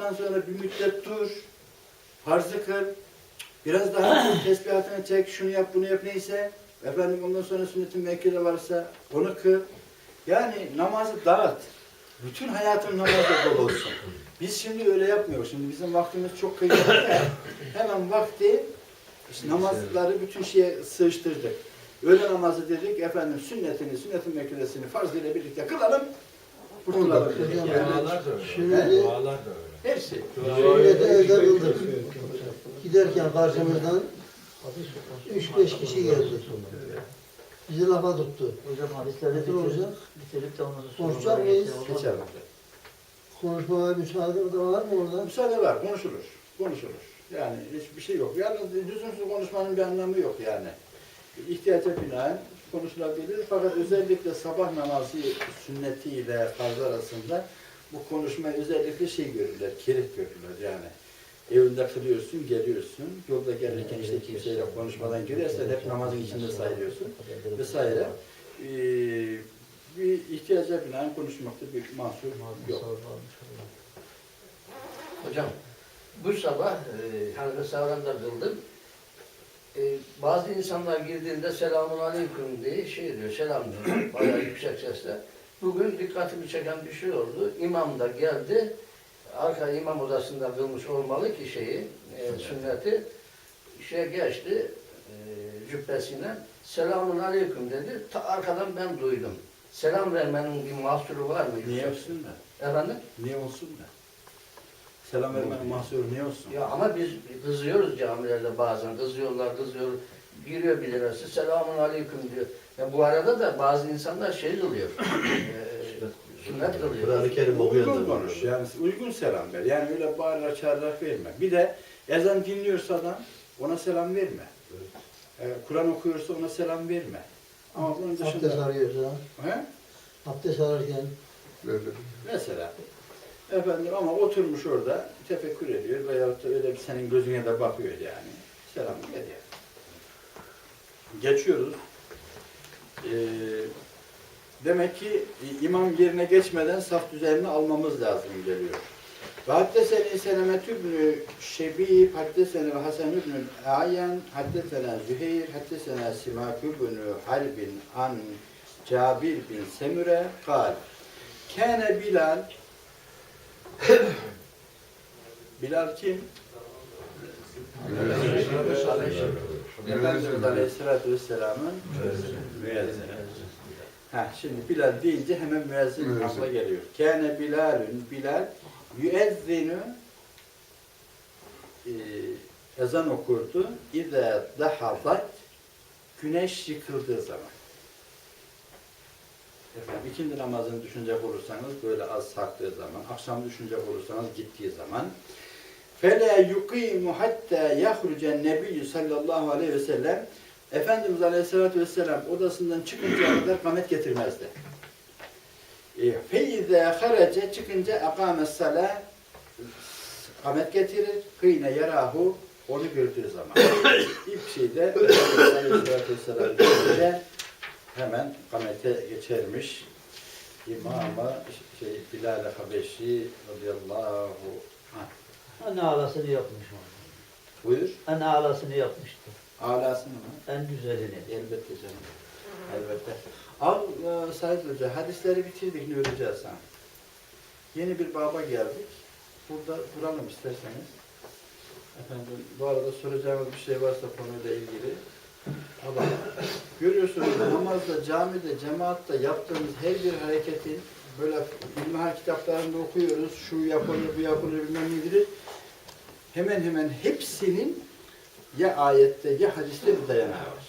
Ondan sonra bir müddet dur. Farzı kıl. Biraz daha tesbihatını çek, şunu yap, bunu yap neyse. Efendim ondan sonra sünnetin mekkede varsa onu kıl. Yani namazı dağıt. Bütün hayatın namazla dolu olsun. Biz şimdi öyle yapmıyoruz. Şimdi bizim vaktimiz çok kıymetli. Hemen vakti işte namazları bütün şeye sığıştırdık. Öğle namazı dedik, efendim sünnetini, sünnetin mekkedesini farz ile birlikte kılalım. Hocam, Yani. Dualar da öyle. Dualar da öyle. Hepsi. şöyle de evde kıldık. Giderken karşımızdan 3-5 kişi geldi. Bizi lafa tuttu. Hocam hadisleri Nedir olacak? bitirip, bitirip de onları Konuşacak mıyız? geçelim. Konuşmaya müsaade de var mı orada? Müsaade var, konuşulur. Konuşulur. Yani hiçbir şey yok. Yalnız lüzumsuz konuşmanın bir anlamı yok yani. İhtiyaca binaen konuşulabilir. Fakat özellikle sabah namazı sünnetiyle farz arasında bu konuşma özellikle şey görürler, kerih görürler yani. Evinde kılıyorsun, geliyorsun. Yolda gelirken işte kimseyle konuşmadan girersen hep namazın içinde sayılıyorsun vesaire. Ee, bir ihtiyaca binaen konuşmakta bir mahsur yok. Hocam, bu sabah e, Hanife Savran'da kıldım. E, bazı insanlar girdiğinde selamun aleyküm diye şey diyor, selam diyor, bayağı yüksek sesle. Bugün dikkatimi çeken bir şey oldu. İmam da geldi, arka imam odasında kılmış olmalı ki şeyi, e, sünneti, şey geçti, e, cübbesiyle, selamun aleyküm dedi. Ta arkadan ben duydum. Selam vermenin bir mahsuru var mı? Niye olsun da? Efendim? Niye olsun da? Selam vermenin mahsuru niye olsun? Ya ama biz kızıyoruz camilerde bazen. Kızıyorlar, kızıyor. Giriyor birisi, selamun aleyküm diyor. Ya bu arada da bazı insanlar şey kılıyor. eee sünnet kılıyor. Kur'an-ı Kerim okuyanlar Uygun var. konuş. Yani uygun selam ver. Yani öyle bağırarak çağırarak verme. Bir de ezan dinliyorsa adam ona selam verme. Ee, Kur'an okuyorsa ona selam verme. Ama bunun Abdest dışında... arıyorsa, He? abdest alırken Mesela efendim ama oturmuş orada tefekkür ediyor veyahut öyle bir senin gözüne de bakıyor yani. Selam veriyor. Geçiyoruz. Ee, demek ki imam yerine geçmeden saf düzenini almamız lazım geliyor. Ve haddeseni Selemet İbni Şebib, haddeseni Hasan İbni Ayen, haddesena Züheyr, haddesena Simak İbni Harbin an Cabir bin Semüre kal. Kâne Bilal Bilal kim? Efendimiz Aleyhisselatü Vesselam'ın müezzini. Ha, şimdi Bilal deyince hemen müezzin akla geliyor. Kâne Bilalün Bilal yüezzinü e, ezan okurdu. İzâ dahazat güneş yıkıldığı zaman. Efendim ikindi namazını düşünecek olursanız böyle az sarktığı zaman, akşam düşünecek olursanız gittiği zaman فَلَا يُقِيمُ حَتَّى يَخْرُجَ النَّبِيُّ sallallahu aleyhi ve sellem Efendimiz Aleyhisselatü Vesselam odasından çıkıncaya kadar kamet getirmezdi. E, فَاِذَا خَرَجَ çıkınca اَقَامَ السَّلَى kamet getirir. Kıyne yarahu onu gördüğü zaman. İlk şeyde Efendimiz Aleyhisselatü Vesselam görünce hemen kamete geçermiş. İmama şey, Bilal-i Habeşi radıyallahu anh. En alasını yapmış onu. Buyur. En alasını yapmıştı. Alasını mı? En güzelini. Elbette canım. Elbette. Al e, Said Hoca, hadisleri bitirdik ne öleceğiz ha. Yeni bir baba geldik. Burada duralım isterseniz. Efendim, bu arada soracağımız bir şey varsa konuyla ilgili. Allah. Görüyorsunuz namazda, camide, cemaatte yaptığımız her bir hareketin böyle ilmihal kitaplarında okuyoruz. Şu yapılır, bu yapılır, bilmem nedir. Hemen hemen hepsinin ya ayette ya hadiste bir dayanağı var.